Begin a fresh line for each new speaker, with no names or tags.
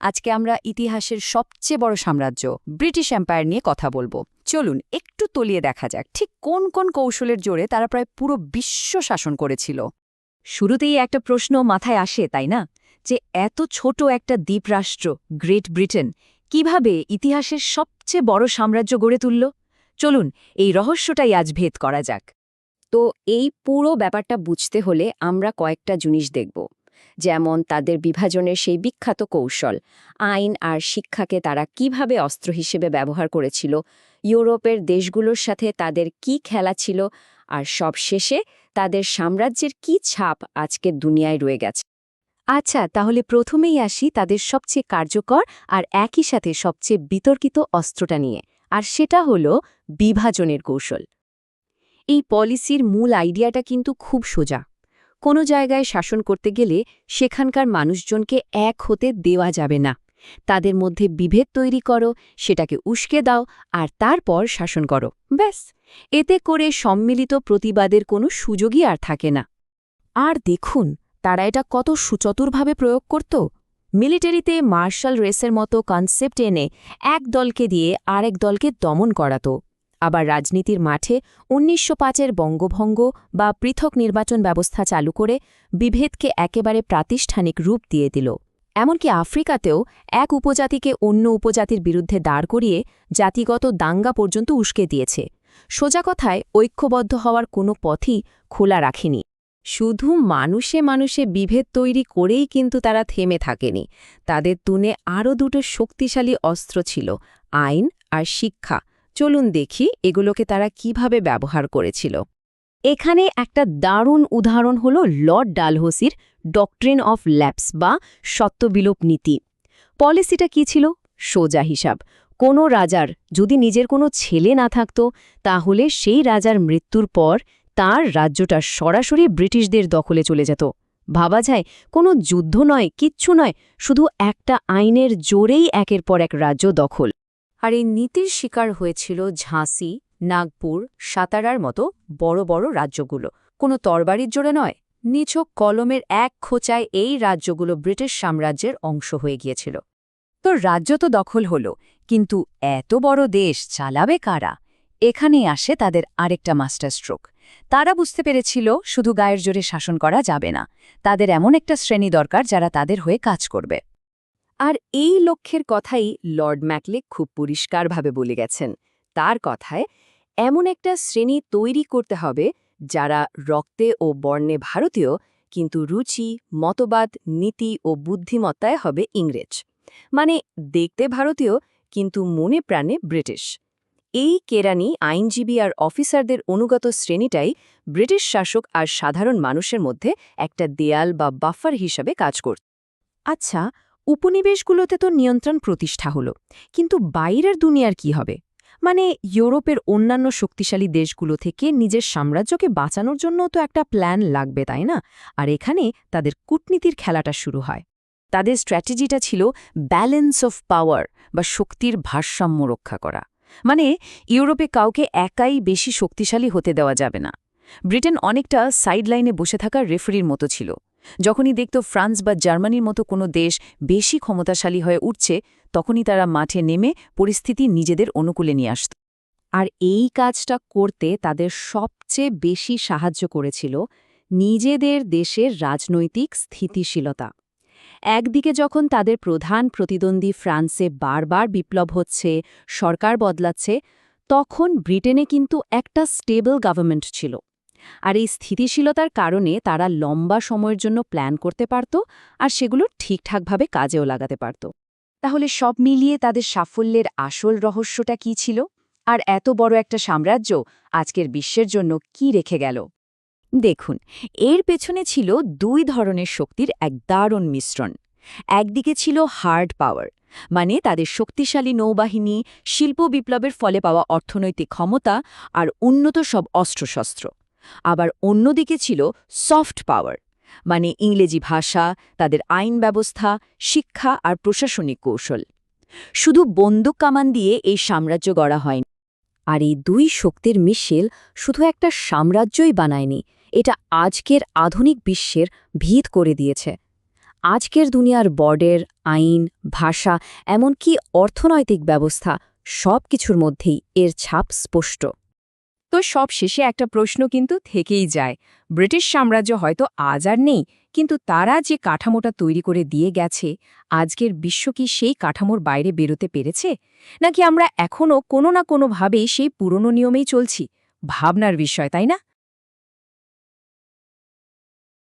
আজকে আমরা ইতিহাসের সবচেয়ে বড় সাম্রাজ্য, ব্রিটিশ এম্পায়ার নিয়ে কথা বলব। চলুন, একটু তলিয়ে দেখা যাক, ঠিক কোন কোন কৌশলের জোরে তারা প্রায় পুরো বিশ্ব শাসন করেছিল? শুরুতেই একটা প্রশ্ন মাথায় আসে, তাই না? যে এত ছোট একটা দ্বীপরাষ্ট্র, গ্রেট ব্রিটেন, কীভাবে ইতিহাসের সবচেয়ে বড় সাম্রাজ্য গড়ে তুলল? চলুন, এই রহস্যটাই আজ ভেদ করা যাক। তো এই পুরো ব্যাপারটা বুঝতে হলে আমরা কয়েকটা জিনিস দেখব। যেমন তাদের বিভাজনের সেই বিখ্যাত কৌশল, আইন আর শিক্ষাকে তারা কীভাবে অস্ত্র হিসেবে ব্যবহার করেছিল, ইউরোপের দেশগুলোর সাথে তাদের কি খেলা ছিল, আর সব শেষে তাদের সাম্রাজ্যের কি ছাপ আজকের দুনিয়ায় রয়ে গেছে। আচ্ছা তাহলে প্রথমেই আসি তাদের সবচেয়ে কার্যকর আর একই সাথে সবচেয়ে বিতর্কিত অস্ত্রটা নিয়ে, আর সেটা হলো বিভাজনের কৌশল। এই পলিসির মূল আইডিয়াটা কিন্তু খুব সোজা। কোনো জায়গায় শাসন করতে গেলে সেখানকার মানুষজনকে এক হতে দেওয়া যাবে না। তাদের মধ্যে বিভেদ তৈরি করো, সেটাকে উস্কে দাও আর তারপর শাসন করো। ব্যাস, এতে করে সম্মিলিত প্রতিবাদের কোনো সুযোগই আর থাকে না। আর দেখুন, তারা এটা কত সুচতুরভাবে প্রয়োগ করত। মিলিটারিতে মার্শাল রেসের মতো কনসেপ্ট এনে এক দলকে দিয়ে আরেক দলকে দমন করাতো। আবার রাজনীতির মাঠে উনিশশো পাঁচের বঙ্গভঙ্গ বা পৃথক নির্বাচন ব্যবস্থা চালু করে বিভেদকে একেবারে প্রাতিষ্ঠানিক রূপ দিয়ে দিল। এমনকি আফ্রিকাতেও এক উপজাতিকে অন্য উপজাতির বিরুদ্ধে দাঁড় করিয়ে জাতিগত দাঙ্গা পর্যন্ত উস্কে দিয়েছে। সোজা কথায়, ঐক্যবদ্ধ হওয়ার কোনো পথই খোলা রাখেনি। শুধু মানুষে মানুষে বিভেদ তৈরি করেই কিন্তু তারা থেমে থাকেনি। তাদের তুনে আরও দুটো শক্তিশালী অস্ত্র ছিল, আইন আর শিক্ষা। চলুন দেখি এগুলোকে তারা কীভাবে ব্যবহার করেছিল। এখানে একটা দারুণ উদাহরণ হল লর্ড ডালহৌসির ডক্ট্রিন অফ ল্যাপস বা সত্যবিলোপ নীতি। পলিসিটা কি ছিল? সোজা হিসাব। কোনো রাজার যদি নিজের কোনো ছেলে না থাকত, তাহলে সেই রাজার মৃত্যুর পর তার রাজ্যটা সরাসরি ব্রিটিশদের দখলে চলে যেত। ভাবা যায়, কোনো যুদ্ধ নয়, কিচ্ছু নয়, শুধু একটা আইনের জোরেই একের পর এক রাজ্য দখল। আর এই নীতির শিকার হয়েছিল ঝাঁসি, নাগপুর, সাতারার মতো বড় বড় রাজ্যগুলো। কোনো তরবারির জোরে নয়, নিছক কলমের এক খোঁচায় এই রাজ্যগুলো ব্রিটিশ সাম্রাজ্যের অংশ হয়ে গিয়েছিল। তো রাজ্য তো দখল হল, কিন্তু এত বড় দেশ চালাবে কারা? এখানেই আসে তাদের আরেকটা মাস্টার স্ট্রোক। তারা বুঝতে পেরেছিল শুধু গায়ের জোরে শাসন করা যাবে না, তাদের এমন একটা শ্রেণি দরকার যারা তাদের হয়ে কাজ করবে। আর এই লক্ষ্যের কথাই লর্ড ম্যাকলিক খুব পরিষ্কারভাবে বলে গেছেন। তার কথায়, এমন একটা শ্রেণি তৈরি করতে হবে যারা রক্তে ও বর্ণে ভারতীয়, কিন্তু রুচি, মতবাদ, নীতি ও বুদ্ধিমত্তায় হবে ইংরেজ। মানে দেখতে ভারতীয়, কিন্তু মনে প্রাণে ব্রিটিশ। এই কেরানি আইনজীবী আর অফিসারদের অনুগত শ্রেণীটাই ব্রিটিশ শাসক আর সাধারণ মানুষের মধ্যে একটা দেয়াল বা বাফার হিসাবে কাজ করত আচ্ছা উপনিবেশগুলোতে তো নিয়ন্ত্রণ প্রতিষ্ঠা হলো, কিন্তু বাইরের দুনিয়ার কি হবে? মানে ইউরোপের অন্যান্য শক্তিশালী দেশগুলো থেকে নিজের সাম্রাজ্যকে বাঁচানোর জন্য তো একটা প্ল্যান লাগবে, তাই না? আর এখানে তাদের কূটনীতির খেলাটা শুরু হয়। তাদের স্ট্র্যাটেজিটা ছিল ব্যালেন্স অফ পাওয়ার বা শক্তির ভারসাম্য রক্ষা করা। মানে ইউরোপে কাউকে একাই বেশি শক্তিশালী হতে দেওয়া যাবে না। ব্রিটেন অনেকটা সাইডলাইনে বসে থাকা রেফারির মতো ছিল। যখনই দেখত ফ্রান্স বা জার্মানির মতো কোনো দেশ বেশি ক্ষমতাশালী হয়ে উঠছে, তখনই তারা মাঠে নেমে পরিস্থিতি নিজেদের অনুকূলে নিয়ে আসত। আর এই কাজটা করতে তাদের সবচেয়ে বেশি সাহায্য করেছিল নিজেদের দেশের রাজনৈতিক স্থিতিশীলতা। একদিকে যখন তাদের প্রধান প্রতিদ্বন্দ্বী ফ্রান্সে বারবার বিপ্লব হচ্ছে, সরকার বদলাচ্ছে, তখন ব্রিটেনে কিন্তু একটা স্টেবল গভর্নমেন্ট ছিল। আর এই স্থিতিশীলতার কারণে তারা লম্বা সময়ের জন্য প্ল্যান করতে পারত আর সেগুলো ঠিকঠাকভাবে কাজেও লাগাতে পারত। তাহলে সব মিলিয়ে তাদের সাফল্যের আসল রহস্যটা কি ছিল? আর এত বড় একটা সাম্রাজ্য আজকের বিশ্বের জন্য কি রেখে গেল? দেখুন, এর পেছনে ছিল দুই ধরনের শক্তির এক দারুণ মিশ্রণ। একদিকে ছিল হার্ড পাওয়ার মানে তাদের শক্তিশালী নৌবাহিনী, শিল্প বিপ্লবের ফলে পাওয়া অর্থনৈতিক ক্ষমতা আর উন্নত সব অস্ত্রশস্ত্র। আবার অন্যদিকে ছিল সফট পাওয়ার মানে ইংরেজি ভাষা, তাদের আইন ব্যবস্থা, শিক্ষা আর প্রশাসনিক কৌশল। শুধু বন্দুক কামান দিয়ে এই সাম্রাজ্য গড়া হয়নি। আর এই দুই শক্তির মিশেল শুধু একটা সাম্রাজ্যই বানায়নি, এটা আজকের আধুনিক বিশ্বের ভিত করে দিয়েছে। আজকের দুনিয়ার বর্ডের, আইন, ভাষা, এমনকি অর্থনৈতিক ব্যবস্থা সব কিছুর মধ্যেই এর ছাপ স্পষ্ট। তো সব শেষে একটা প্রশ্ন কিন্তু থেকেই যায়। ব্রিটিশ সাম্রাজ্য হয়তো আজ আর নেই, কিন্তু তারা যে কাঠামোটা তৈরি করে দিয়ে গেছে, আজকের বিশ্ব কি সেই কাঠামোর বাইরে বেরোতে পেরেছে? নাকি আমরা এখনও কোনো না কোনোভাবেই সেই পুরনো নিয়মেই চলছি? ভাবনার বিষয়, তাই না?